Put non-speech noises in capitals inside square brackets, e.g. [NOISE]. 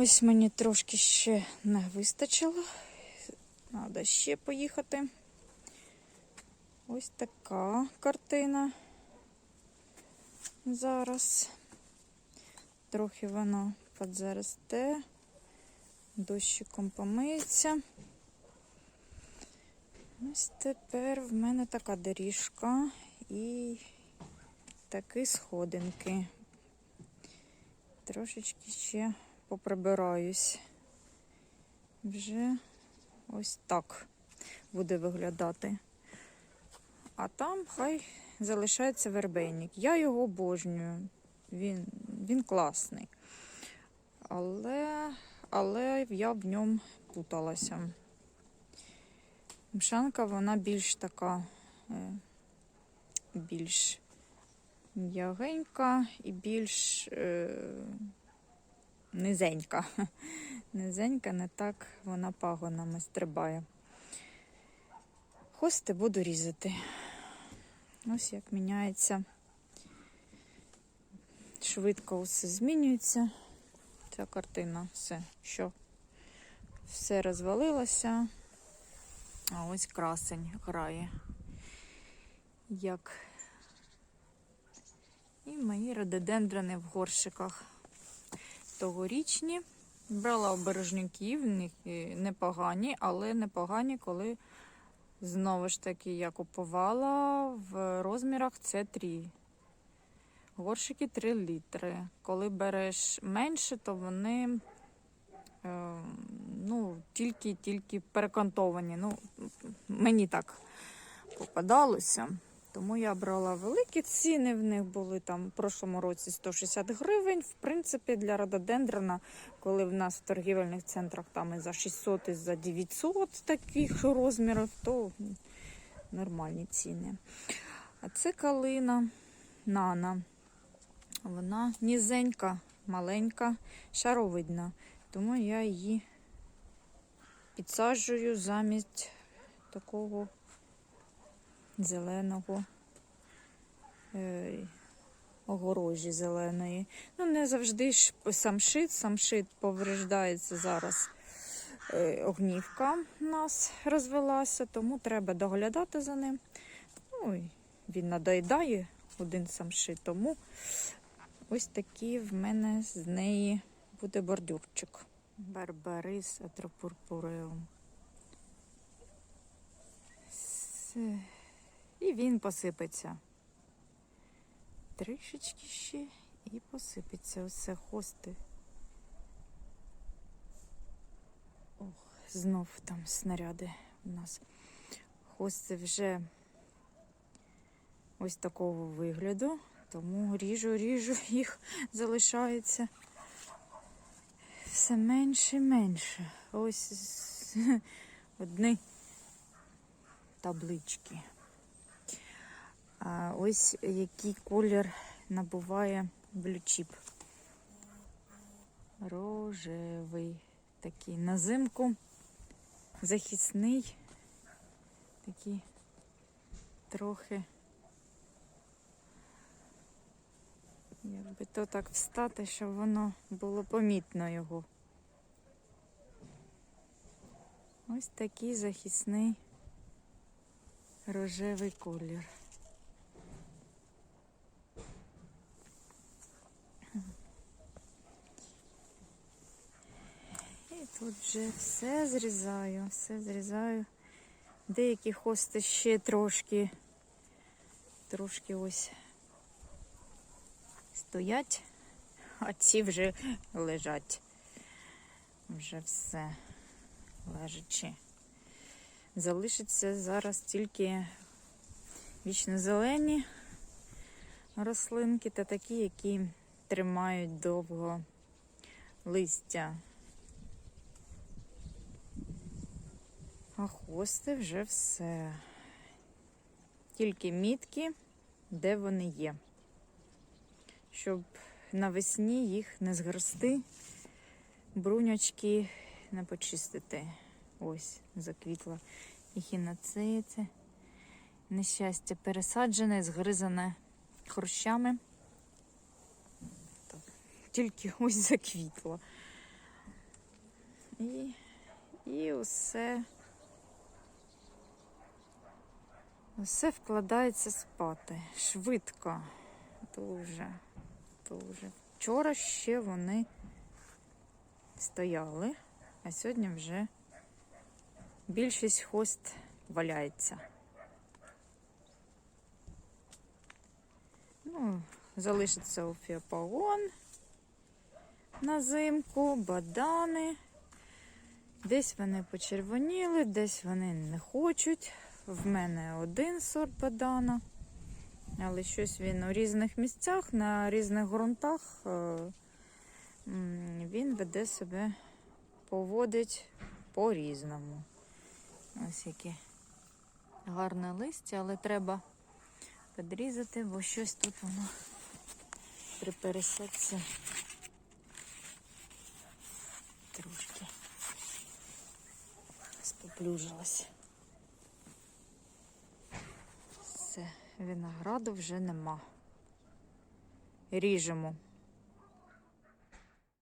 Ось мені трошки ще не вистачило. Треба ще поїхати. Ось така картина. Зараз. Трохи воно підзаросте. Дощиком помиється. Ось тепер в мене така доріжка і такі сходинки. Трошечки ще поприбираюсь. Вже ось так буде виглядати. А там хай залишається вербейник. Я його обожнюю. Він, він класний. Але, але я в ньому путалася. Мшанка, вона більш така, е, більш м'ягенька і більш е, низенька. [LAUGHS] Низенька, не так вона пагонами стрибає. Хости буду різати. Ось як міняється. Швидко все змінюється. Ця картина, все, що все розвалилося. А ось красень грає. Як і мої рододендрони в горщиках тогорічні. Брала обережнюків, в них непогані, але непогані, коли знову ж таки я купувала в розмірах С3. Горщики 3 літри. Коли береш менше, то вони е, ну, тільки-тільки перекантовані. Ну, мені так попадалося. Тому я брала великі ціни, в них були там в прошлому році 160 гривень. В принципі, для рододендрона, коли в нас в торгівельних центрах там і за 600, і за 900 таких розмірів, то нормальні ціни. А це калина нана. Вона нізенька, маленька, шаровидна. Тому я її підсаджую замість такого зеленого е, огорожі зеленої. Ну, не завжди ж самшит. Самшит повреждається зараз. Е, огнівка у нас розвелася, тому треба доглядати за ним. Ну, він надоїдає один самшит, тому ось такий в мене з неї буде бордюрчик. Барбарис атропурпуреум. І він посипеться. Трішечки ще і посипеться оце хости. Ох, знов там снаряди у нас. Хости вже ось такого вигляду, тому ріжу, ріжу їх залишається все менше і менше. Ось [LAUGHS] одні таблички. А ось який колір набуває блючіп. Рожевий такий на зимку, захисний, такий трохи, якби то так встати, щоб воно було помітно його. Ось такий захисний рожевий колір. І тут вже все зрізаю, все зрізаю. Деякі хости ще трошки, трошки ось стоять, а ці вже лежать. Вже все лежачи. Залишиться зараз тільки вічно зелені рослинки та такі, які тримають довго листя. А хости вже все. Тільки мітки, де вони є. Щоб навесні їх не згрести, брунячки не почистити. Ось, заквітла ехінацея. Нещастя пересаджене, згризане хрущами. Тільки ось заквітло. І, і усе, усе вкладається спати. Швидко. Дуже, дуже. Вчора ще вони стояли, а сьогодні вже більшість хост валяється. Ну, залишиться офіопагон на зимку, бадани. Десь вони почервоніли, десь вони не хочуть. В мене один сорт бадана. Але щось він у різних місцях, на різних ґрунтах е, він веде себе, поводить по-різному. Ось яке гарне листя, але треба підрізати, бо щось тут воно при пересадці трошки споплюжилось. Все, винограду вже нема. Ріжемо